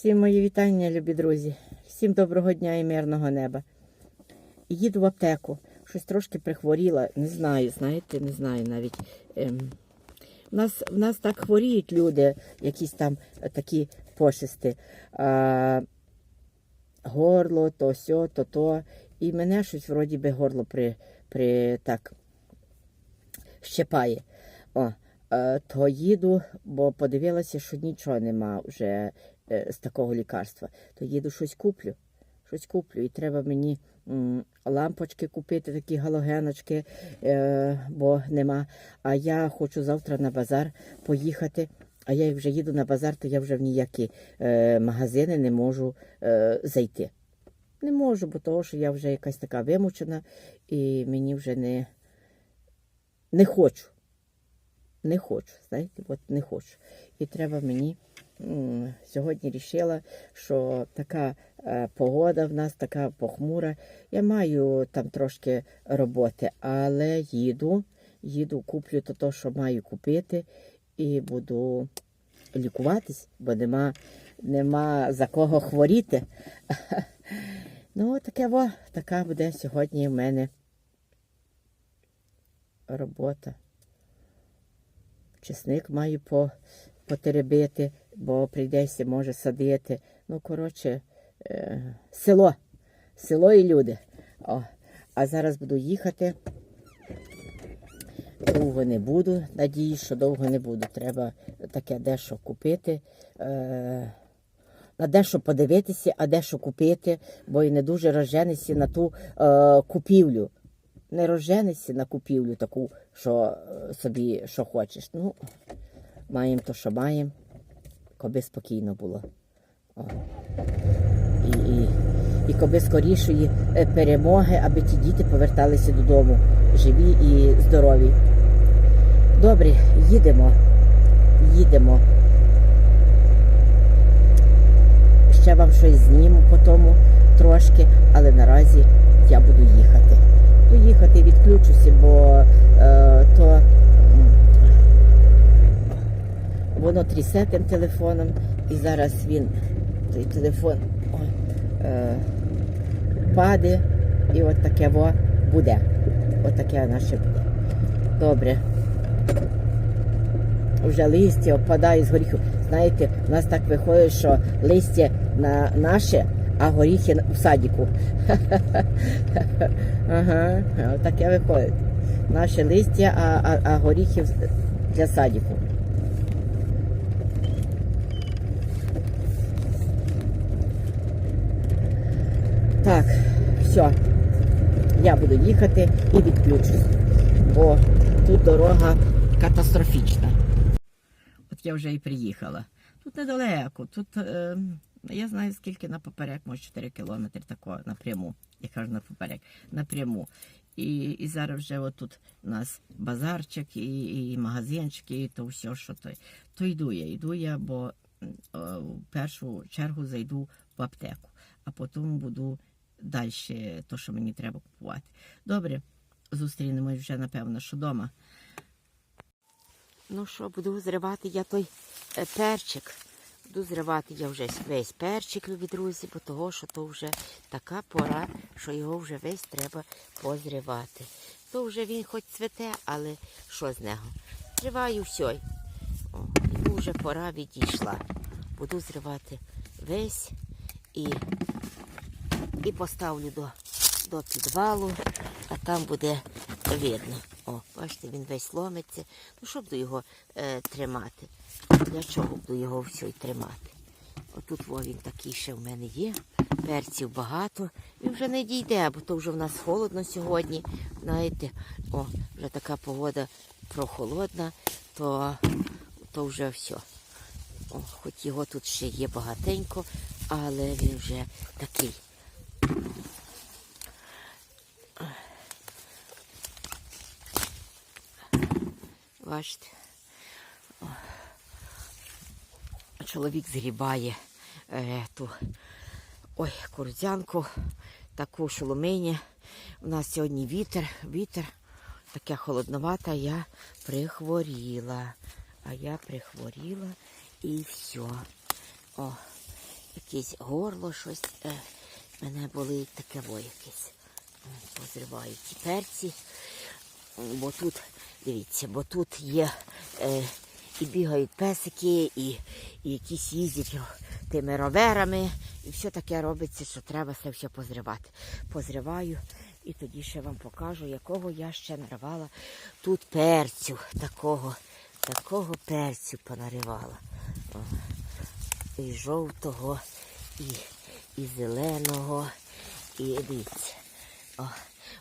Всім мої вітання, любі друзі. Всім доброго дня і мирного неба. Їду в аптеку. Щось трошки прихворіла. Не знаю, знаєте, не знаю навіть. Ем, в, нас, в нас так хворіють люди, якісь там такі пошисти. А, горло, то сьо, то то. І мене щось вроді би горло при, при так щепає. О, е, то їду, бо подивилася, що нічого нема вже з такого лікарства. То їду щось куплю. Щось куплю. І треба мені лампочки купити, такі галогеночки, е, бо нема. А я хочу завтра на базар поїхати. А я як вже їду на базар, то я вже в ніякі е, магазини не можу е, зайти. Не можу, бо того, що я вже якась така вимучена, і мені вже не, не хочу. Не хочу, знаєте, от не хочу. І треба мені сьогодні рішила, що така е, погода в нас, така похмура. Я маю там трошки роботи, але їду, їду, куплю то, що маю купити, і буду лікуватись, бо нема, нема за кого хворіти. Ну, таке во, така буде сьогодні в мене робота. Чесник маю по, потеребити, бо прийдеться, може, садити. Ну, коротше, е, село. Село і люди. О, а зараз буду їхати. Довго не буду. Надіюсь, що довго не буду. Треба таке дещо купити. Е, на дещо подивитися, а дещо купити, бо і не дуже розженися на ту е, купівлю. Не розженися на купівлю таку, що е, собі що хочеш. Ну, маємо то, що маємо, коби спокійно було. О. І, і, і коби скорішої е, перемоги, аби ті діти поверталися додому живі і здорові. Добре, їдемо. Їдемо. Ще вам щось зніму по тому трошки, але наразі я буду їхати. Буду їхати, відключуся, бо е, то воно трясе тим телефоном, і зараз він, той телефон, ой, е, паде, і от таке во буде. От таке наше буде. Добре. Вже листя опадає з горіхів. Знаєте, у нас так виходить, що листя на наше, а горіхи в садіку. Ага, таке виходить. Наше листя, а, а, а горіхи для садіку. Так, все. Я буду їхати і відключусь, бо тут дорога катастрофічна. От я вже і приїхала. Тут недалеко. Тут е, я знаю, скільки на поперек, може 4 кілометри такого напряму. Я кажу на поперек, напряму. І, і зараз вже отут у нас базарчик і, і магазинчики, і то все, що то. То йду я, йду я, бо е, в першу чергу зайду в аптеку, а потім буду далі то, що мені треба купувати. Добре, зустрінемось вже, напевно, що вдома. Ну що, буду зривати я той е, перчик. Буду зривати я вже весь перчик, любі друзі, бо того, що то вже така пора, що його вже весь треба позривати. То вже він хоч цвете, але що з нього? Зриваю все. Вже пора відійшла. Буду зривати весь і, і поставлю до, до підвалу, а там буде видно. О, бачите, він весь ломиться. Ну, що буду його е, тримати? Для чого буду його все й тримати? Отут во він такий ще в мене є. Перців багато. Він вже не дійде, бо то вже в нас холодно сьогодні. Знаєте, о, вже така погода прохолодна, то, то вже все. О, хоч його тут ще є багатенько, але він вже такий. Бачите. Чоловік згрібає е, ту ой, курдзянку, таку шоломині. У нас сьогодні вітер, вітер, таке холодновата, я прихворіла. А я прихворіла і все. О, якесь горло, щось е, мене болить таке во якесь. Е, Позриваю ті перці. Бо тут, дивіться, бо тут є е, і бігають песики, і, і якісь їздять тими роверами. І все таке робиться, що треба це все позривати. Позриваю і тоді ще вам покажу, якого я ще наривала тут перцю. Такого, такого перцю понаривала. О, і жовтого, і, і зеленого, і дивіться. О,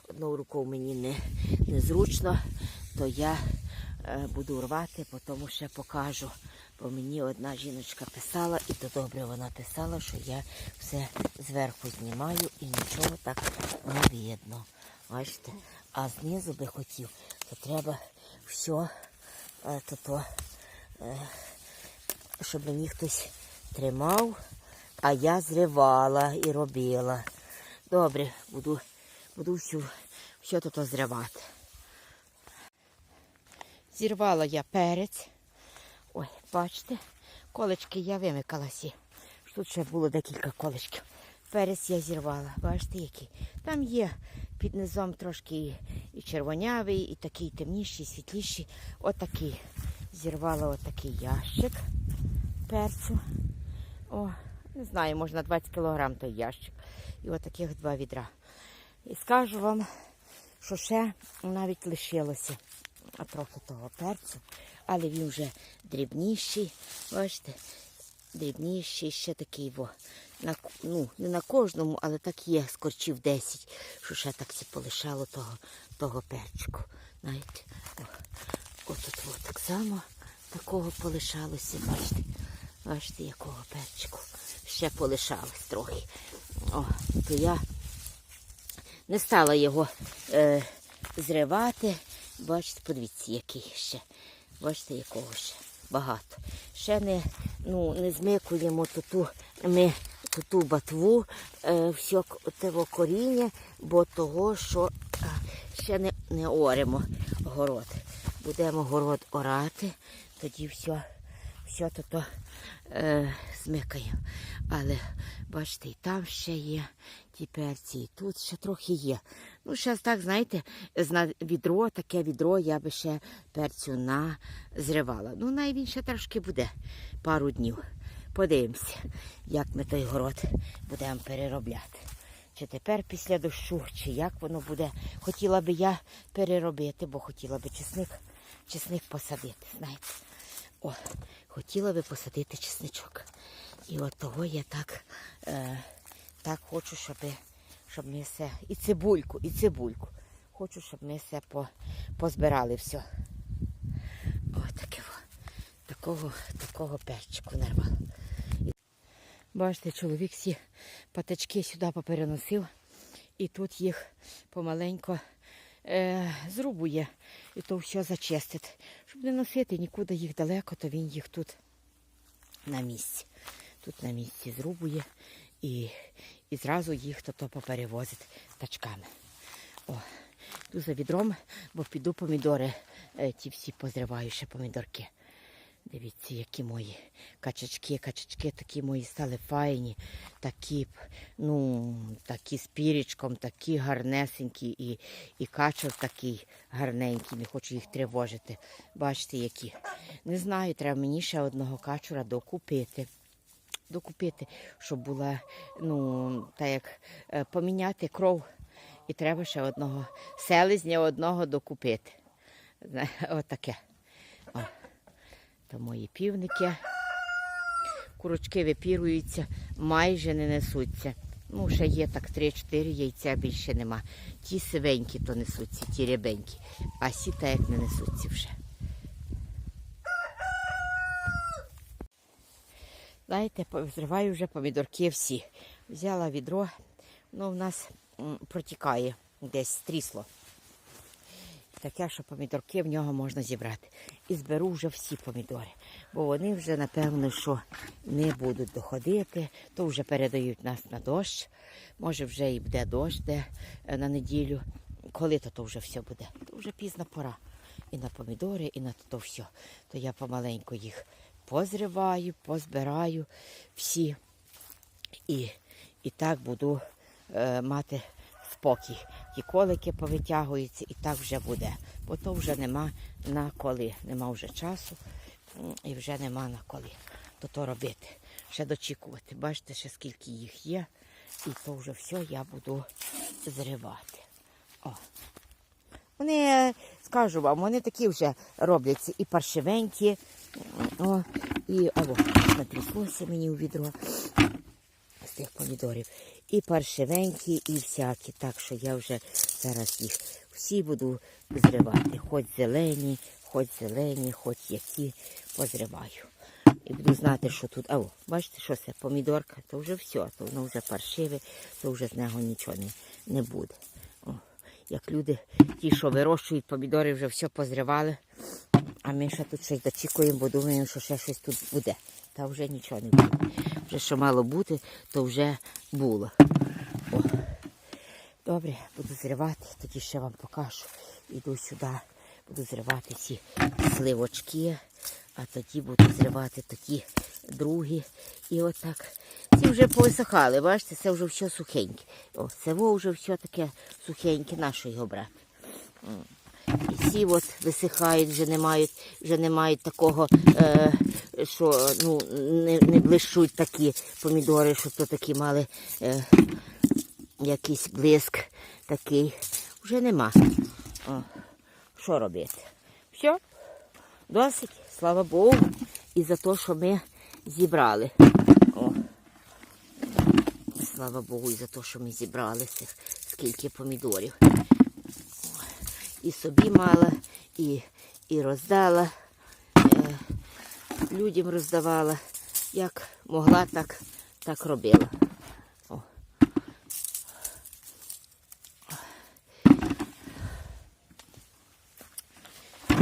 одною рукою мені не, незручно, то я е, буду рвати, тому ще покажу. Бо мені одна жіночка писала, і то добре вона писала, що я все зверху знімаю і нічого так не видно. Бачите? А знизу би хотів, то треба все то, то, е, щоб мені хтось тримав, а я зривала і робила. Добре, буду, буду всю, все тут зривати. Зірвала я перець. Ой, бачите, колечки я вимикала всі. Тут ще було декілька колечків. Перець я зірвала, бачите, який. Там є під низом трошки і, і червонявий, і такий темніший, світліший. Отакий. Зірвала отакий ящик перцю. О, не знаю, можна 20 кілограм той ящик. І отаких два відра. І скажу вам, що ще навіть лишилося трохи того перцю, але він вже дрібніший. Бачите, дрібніший, ще такий, во, на, ну, не на кожному, але так є, скорчів 10, що ще так сі полишало того, того перчику. Знаєте, отут от так само такого полишалося, бачите, бачите, якого перчику. Ще полишалось трохи. О, то я не стала його е, зривати. Бачите, подивіться, який ще. Бачите, якого ще багато. Ще не, ну, не змикуємо ту, ми ту батву, е, все того коріння, бо того, що е, ще не, не оремо город. Будемо город орати, тоді все, все то, е, змикаємо. Але бачите, і там ще є ті перці, тут ще трохи є. Ну, ще так, знаєте, на відро, таке відро я би ще перцю назривала. Ну, най він ще трошки буде пару днів. Подивимося, як ми той город будемо переробляти. Чи тепер після дощу, чи як воно буде. Хотіла би я переробити, бо хотіла би чесник, чесник посадити. знаєте. О, хотіла би посадити чесничок. І от того я так, е, так хочу, щоб, щоб ми все. І цибульку, і цибульку. Хочу, щоб ми все по, позбирали все. О, таке. Такого, такого перчику нарвала. І- Бачите, чоловік всі патички сюди попереносив. І тут їх помаленько е, зрубує. І то все зачистить. Щоб не носити нікуди їх далеко, то він їх тут на місці. Тут на місці зрубує і, і зразу їх то, то поперевозить тачками. О, йду за відром, бо піду помідори, е, ті всі позриваю ще помідорки. Дивіться, які мої качачки, качачки такі мої стали файні, такі, ну, такі з пірічком, такі гарнесенькі, і, і качок такий гарненький, не хочу їх тривожити. Бачите, які. Не знаю, треба мені ще одного качура докупити. Докупити, щоб була, ну, так як е, поміняти кров. І треба ще одного селезня одного докупити. Отаке. О. То мої півники. Курочки випіруються, майже не несуться. Ну, ще є так 3-4 яйця, більше нема. Ті сивенькі то несуться, ті рябенькі, а сі так як не несуться вже. Знаєте, зриваю вже помідорки всі. Взяла відро, ну в нас протікає десь трісло. Таке, що помідорки в нього можна зібрати. І зберу вже всі помідори. Бо вони вже, напевно, що не будуть доходити, то вже передають нас на дощ. Може, вже і буде дощ де е, на неділю. Коли то, то вже все буде? То вже пізна пора. І на помідори, і на то все. То я помаленьку їх позриваю, позбираю всі. І, і так буду е, мати спокій. Ті колики повитягуються, і так вже буде. Бо то вже нема на коли, нема вже часу і вже нема на коли то то робити. Ще дочікувати. Бачите, ще скільки їх є. І то вже все я буду зривати. О. Вони, е, скажу вам, вони такі вже робляться і паршивенькі. О, і о, натріслося мені у відро з тих помідорів. І паршивенькі, і всякі. Так що я вже зараз їх всі буду зривати. Хоч зелені, хоч зелені, хоч які позриваю. І буду знати, що тут. А, бачите, що це? Помідорка, то вже все, то воно вже паршиве, то вже з нього нічого не, не буде. Як люди, ті, що вирощують помідори, вже все позривали. А ми ще тут щось дочікуємо, бо думаємо, що ще щось тут буде. Та вже нічого не буде. Вже що мало бути, то вже було. О. Добре, буду зривати, тоді ще вам покажу. Іду сюди, буду зривати ці сливочки, а тоді буду зривати такі другі. І отак. Ці вже повисихали, бачите, це вже все сухеньке. О, це вже все таке сухеньке, наше його брати. І ці от висихають, вже не мають, вже не мають такого, е, що ну, не, не блищуть такі помідори, що то такі мали е, якийсь блиск такий. Вже нема. О, що робити? Все, досить, слава Богу, і за те, що ми зібрали. О. Слава Богу, і за те, що ми зібрали цих скільки помідорів і собі мала, і, і роздала, е, людям роздавала. Як могла, так, так робила. О.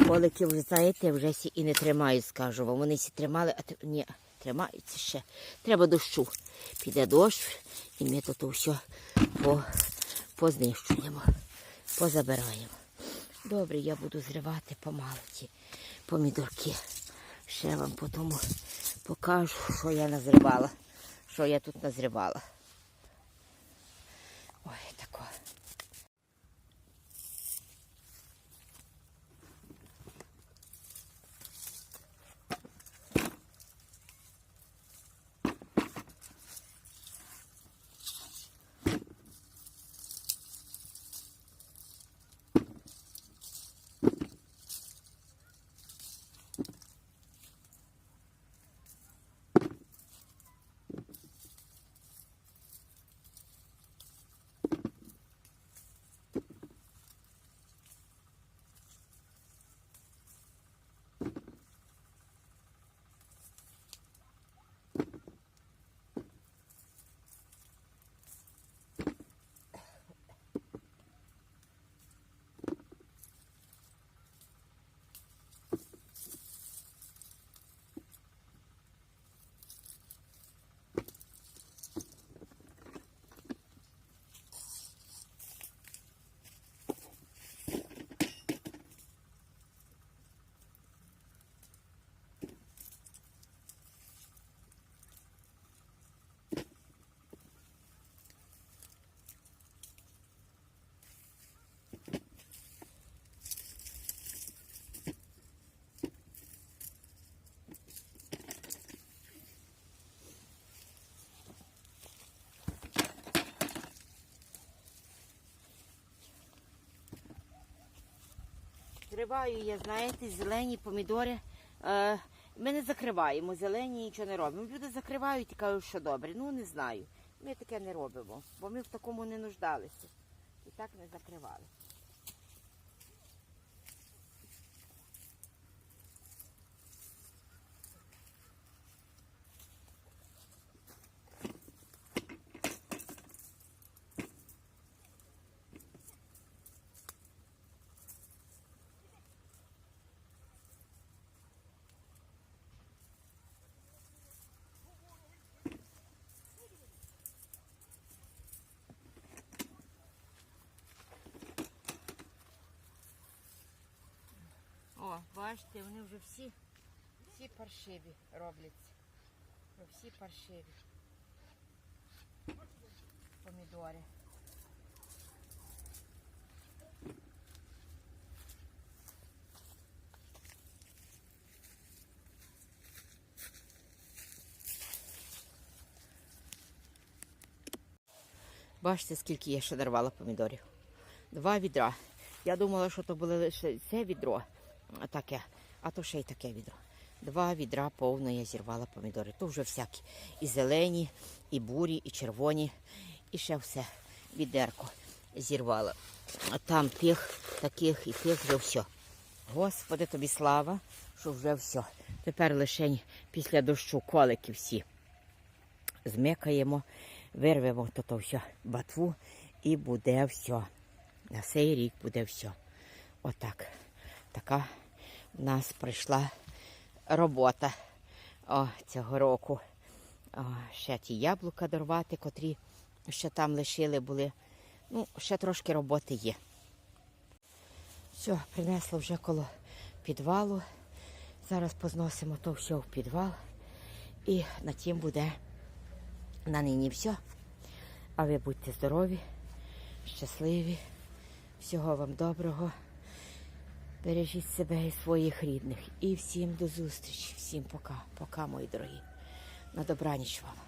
Колики, вже знаєте, вже і не тримають, скажу вам. Вони сі тримали, а ні, тримаються ще. Треба дощу. Піде дощ, і ми тут все по, познищуємо, позабираємо. Добре, я буду зривати помалу ті помідорки. Ще вам потім покажу, що я назривала. Що я тут назривала. Ой, Зриваю я, знаєте, зелені помідори. Е, ми не закриваємо, зелені нічого не робимо. Люди закривають і кажуть, що добре. Ну не знаю. Ми таке не робимо, бо ми в такому не нуждалися. І так не закривали. О, бачите, вони вже всі, всі паршиві робляться. Всі паршиві. помідори. Бачите, скільки я ще нарвала помідорів. Два відра. Я думала, що то було лише це відро таке, а то ще й таке відро. Два відра повно я зірвала помідори. То вже всякі. І зелені, і бурі, і червоні, і ще все відерко зірвала. А там тих, таких і тих вже все. Господи, тобі слава, що вже все. Тепер лише після дощу колики всі змикаємо, вирвемо то, то все батву і буде все. На цей рік буде все. Отак. Така в нас прийшла робота о, цього року. О, ще ті яблука дорвати, котрі ще там лишили були. Ну, ще трошки роботи є. Все, принесло вже коло підвалу. Зараз позносимо то все в підвал. І на тім буде на нині все. А ви будьте здорові, щасливі. Всього вам доброго. Бережіть себе і своїх рідних. І всім до зустрічі. Всім пока. Пока, мої дорогі. На добраніч вам.